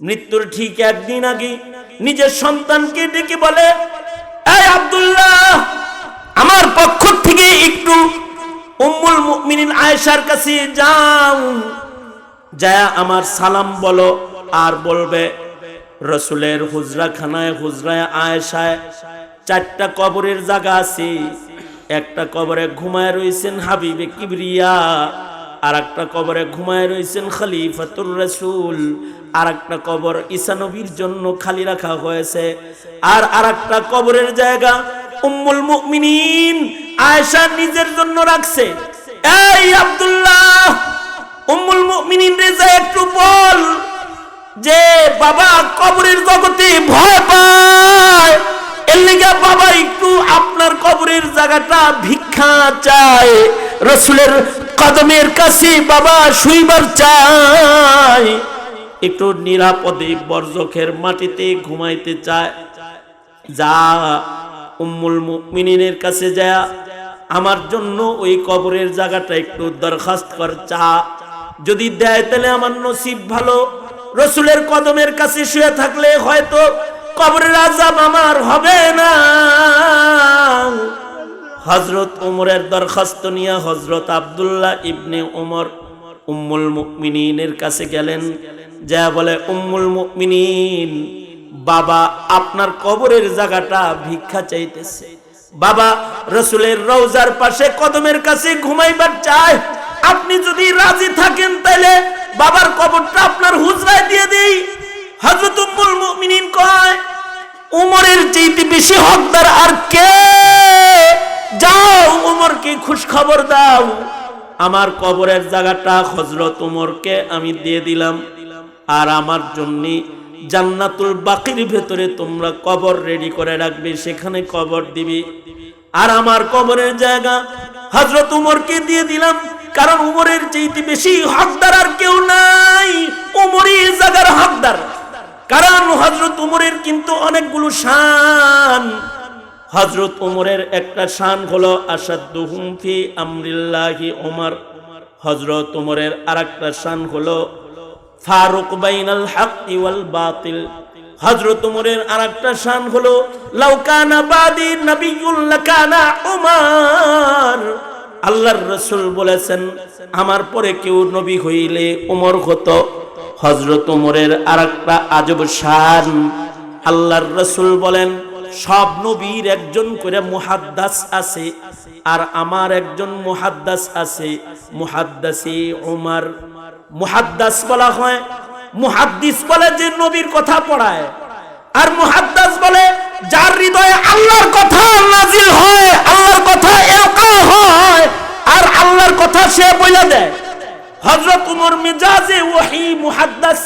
মৃত্যুর ঠিক একদিন আগে নিজের সন্তানকে ডেকে বলে, এই আমার পক্ষ থেকে একটু উম্মুল মুমিনিন আয়েশার কাছে যাও। যায় আমার সালাম বলো আর বলবে, রসুলের হুজরা খানায় হুজরায় আয়েশায় চারটা কবরের জায়গা আছে। একটা কবরে ঘুমায় রয়েছেন হাবিবে কিবরিয়া আর একটা কবরে ঘুমায় রয়েছেন খলিফাতুর রসুল। আর একটা কবর ঈসানবীর জন্য খালি রাখা হয়েছে। আর আর একটা কবরের জায়গা উম্মুল মুমিনিন আয়েশা নিজের জন্য রাখছে। এই আব্দুল্লাহ, উম্মুল মুমিনিন রেজা একটু বল যে বাবা কবরের জগতে ভয় পায়। এর লিগা বাবা একটু আপনার কবরের জায়গাটা ভিক্ষা চায়। রসুলের কদমের কাছে বাবা শুইবার চায়। একটু নিরাপদে বর্জখের মাটিতে ঘুমাইতে চায়। যা উম্মুল মুমিনিনের কাছে যা আমার জন্য ওই কবরের জায়গাটা একটু দরখাস্ত কর, চা। যদি দেয় তাহলে আমার নসিব ভালো। রসুলের কদমের কাছে শুয়ে থাকলে হয়তো কবরের আজাব আমার হবে না। হজরত উমরের দরখাস্ত নিয়ে হজরত আব্দুল্লাহ ইবনে উমর উম্মুল মুমিনিনের কাছে গেলেন। যা বলে উম্মুল মুমিনিন, বাবা আপনার কবরের জায়গাটা ভিক্ষা চাইতেছে। বাবা রসুলের রওজার পাশে কদমের কাছে ঘুমাইবার চায়। আপনি যদি রাজি থাকেন তাহলে বাবার কবরটা আপনার হুজরায় দিয়ে দেই। হযরত উম্মুল মুমিনিন কয়, উমরের চাইতে বেশি হকদার আর কে? যাও উমরকে খুশ খবর দাও। আমার কবরের জায়গাটা হজরত উমরকে আমি দিয়ে দিলাম। আর আমার জন্য জান্নাতুল বাকির ভেতরে তোমরা কবর রেডি করে রাখবে, সেখানে কবর দিবি। আর আমার কবরের জায়গা হযরত উমরকে দিয়ে দিলাম, কারণ উমরের চাইতে বেশি হকদার আর কেউ নাই। উমরই এই জায়গার হকদার। কারণ হজরত উমরের কিন্তু অনেকগুলো শান। হজরত উমরের একটা শান হলো আসাদুহুম ফি আমরিল্লাহি ওমর হজরত উমরের আরেকটা শান হলো ফারুক বাইনাল হাক্কি ওয়াল বাতিল। হজরত উমরের আরেকটা শান হলো বাদি লাকানা উমর। আল্লাহর রসুল বলেছেন, আমার পরে কেউ নবী হইলে উমর হতো। হজরত উমরের আর একটা আজব শান, আল্লাহর রসুল বলেন, সব নবীর একজন করে মুহাদ্দাস আছে, আর আমার একজন মুহাদ্দাস আছে, মুহাদ্দাসি উমর। মুহাদ্দাস বলা হয়। মুহাদ্দিস বলে যে নবীর কথা পড়ায়। আর মুহাদ্দাস বলে, যার হৃদয়ে আল্লাহর কথা নাজিল হয়, আল্লাহর কথা এলকা হয়, আর আল্লাহর কথা সে বলে দেয়। হযরত উমর মিজাজে ওহী মুহাদ্দাস।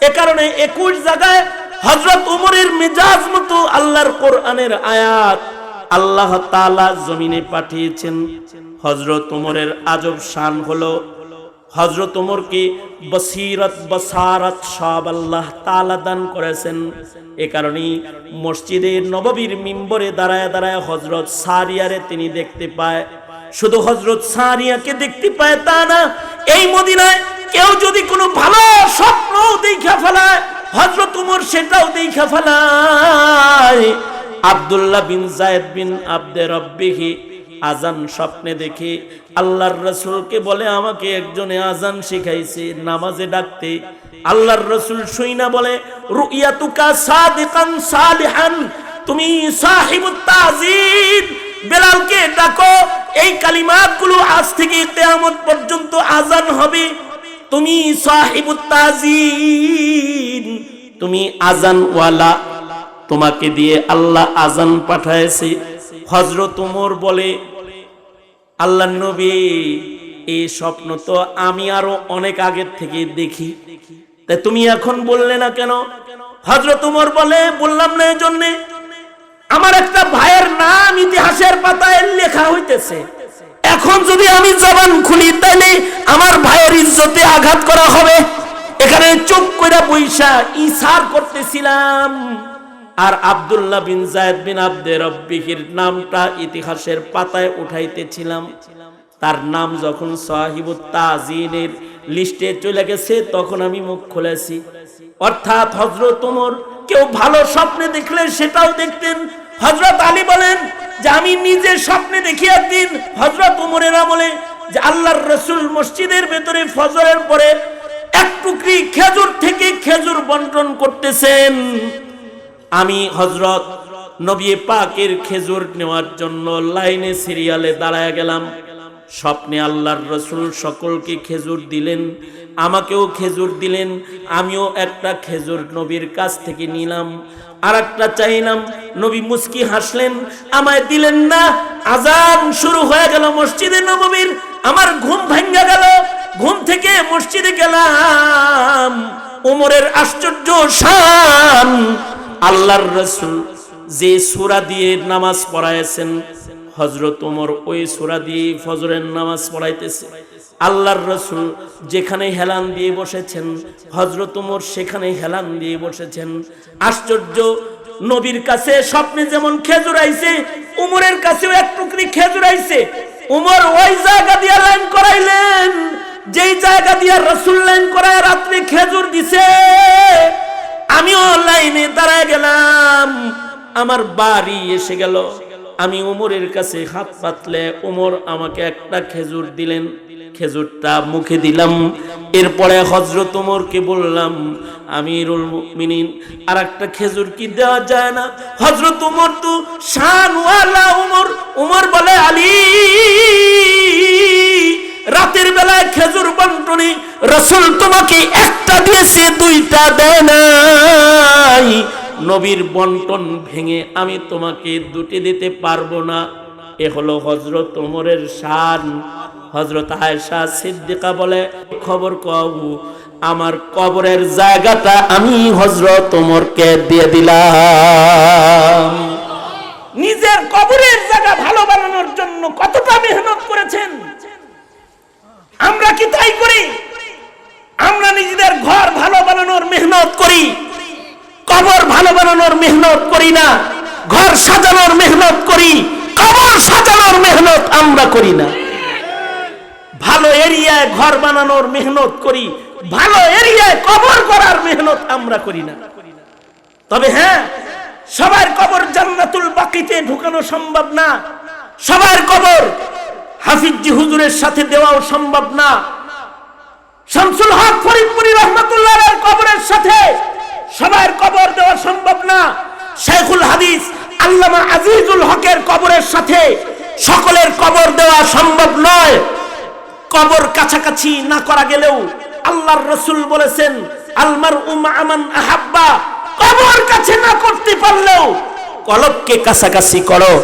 এ কারণে 21 জায়গায় হযরত উমরের মিজাজ মতো আল্লাহর কোরআনের আয়াত আল্লাহ তাআলা জমিনে পাঠিয়েছেন। হযরত উমরের আজব শান হলো হজরত ওমরকে বসিরত বসারত সব আল্লাহ তাআলা দান করেছেন? এ কারণেই মসজিদে নববীর মিম্বরে দাঁড়ায় দাঁড়ায় হজরত সারিয়ারে তিনি দেখতে পায়। শুধু হজরত সারিয়াকে দেখতে পায় তা না, এই মদিনায় কেউ যদি কোনো ভালো স্বপ্ন দেখা ফেলায় হজরত উমর সেটাও দেখা ফেলায়। আব্দুল্লাহ বিন জায়েদ বিন আব্দে রব্বিহি আজান স্বপ্নে দেখে আল্লাহর রসুলকে বলে, আমাকে একজনে আজান শিখাইছে নামাজে ডাকতে। আল্লাহর রসুল শুই না বলে, রুইয়াতুকা সাদিকান সালিহান, তুমি সাহিবুত তাজিদ বেলালকে ডাকো, এই কালিমাতগুলো আজ থেকে কিয়ামত পর্যন্ত আজান হবে। তুমি সাহিবুত তাজিদ তুমি আজানওয়ালা। তোমাকে দিয়ে আল্লাহ আজান পাঠায়েছে হজরত উমর বলে আল্লাহ নবী, এই স্বপ্ন তো আমি আরও অনেক আগের থেকে দেখি। তা তুমি এখন বললে না কেন? হজরত উমর বলে, বললাম না এই জন্যে আমার একটা ভাইয়ের নাম ইতিহাসের পাতায় লেখা হইতেছে। এখন যদি আমি জবান খুলি, তাইলে আমার ভাইয়ের ইজ্জতে আঘাত করা হবে। এখানে চুপ করে বৈশা ইসার করতেছিলাম। আর আব্দুল্লাহ বিন জায়দ বিন আব্দে রব্বিহির নামটা ইতিহাসের পাতায় উঠাইতেছিলাম। তার নাম যখন সাহিবুত তাজিনের লিস্টে চলে গেছে, তখন আমি মুখ খুলেছি। অর্থাৎ হজরত ওমর, কেউ ভালো স্বপ্নে দেখলে সেটাও দেখতেন। হজরত আলী বলেন যে, আমি নিজে স্বপ্নে দেখি একদিন হজরত উমরের আমলে যে আল্লাহর রসুল মসজিদের ভেতরে ফজরের পরে এক টুকরি খেজুর থেকে খেজুর বন্টন করতেছেন। আমি হজরত নবী পাকের খেজুর নেওয়ার জন্য লাইনে সিরিয়ালে দাঁড়ায় গেলাম। স্বপ্নে আল্লাহর রসুল সকলকে খেজুর দিলেন, আমাকেও খেজুর দিলেন, আমিও একটা খেজুর নবীর কাছ থেকে নিলাম। আর একটা চাইলাম, নবী মুস্কি হাসলেন, আমায় দিলেন না, আজান শুরু হয়ে গেল মসজিদে নববীর, আমার ঘুম ভাঙ্গা গেল, ঘুম থেকে মসজিদে গেলাম। ওমরের আশ্চর্য শান আল্লাহর রসুল যে সুরা দিয়ে নামাজ পড়াইছেন হজরত ওমর ওই সুরা দিয়ে ফজরের নামাজ পড়াইতেছে। আল্লাহর রসুল যেখানে হেলান দিয়ে বসেছেন হজরত ওমর সেখানে হেলান দিয়ে বসেছেন। আশ্চর্য, নবীর কাছে স্বপ্নে যেমন খেজুর আইছে, উমরের কাছেও এক টুকরি খেজুর আইছে। উমর ওই জায়গা দিয়ে লাইন করাইলেন, যেই জায়গা দিয়ে রসুল লাইন করায় রাত্রে খেজুর দিছে। আমিও লাইনে দাঁড়ায় গেলাম। আমার বাড়ি এসে গেল। আমি উমরের কাছে হাত পাতলে উমর আমাকে একটা খেজুর দিলেন। খেজুরটা মুখে দিলাম। এরপরে হজরত উমরকে বললাম, আমিরুল মুমিনিন আর একটা খেজুর কি দেওয়া যায় না? হজরত উমর তো শানওয়ালা উমর। উমর বলে, আলী, রাতের বেলায় খেজুর বন্টনে রসুল তোমাকে একটা দিয়েছে, দুইটা দেয় নাই। নবীর বন্টন ভেঙে আমি তোমাকে দুটি দিতে পারব না। এ হলো হজরত ওমরের শান। হজরত আয়েশা সিদ্দিকা বলে, খবর কবু আমার কবরের জায়গাটা আমি হজরত ওমরকে দিয়ে দিলাম। নিজের কবরের জায়গা ভালো বানানোর জন্য কতটা মেহনত করেছেন আমরা কি তাই করি আমরা নিজেদের ঘর ভালো বানানোর মেহনত করি কবর ভালো বানানোর মেহনত করি না, ঘর সাজানোর মেহনত করি, কবর সাজানোর মেহনত আমরা করি না। ভালো এরিয়ায় ঘর বানানোর মেহনত করি, ভালো এরিয়ায় কবর করার মেহনত আমরা করি না। তবে হ্যাঁ সবার কবর জান্নাতুল বাকিতে ঢুকানো সম্ভব না, সবার কবর হাফিজি হুজুরের সাথে দেওয়াও সম্ভব না। শামসুল হক ফরিদপুরি রহমতুল্লাহ কবরের সাথে সবার কবর দেওয়া সম্ভব না। শেখুল হাদিস, আল্লামা আজিজুল হকের কবরের সাথে সকলের কবর দেওয়া সম্ভব নয়। কবর কাছাকাছি না করা গেলেও আল্লাহর রসুল বলেছেন আলমার উমা আমান আহাব্বা। কবর কাছে না করতে পারলেও কলবকে কাছাকাছি করো।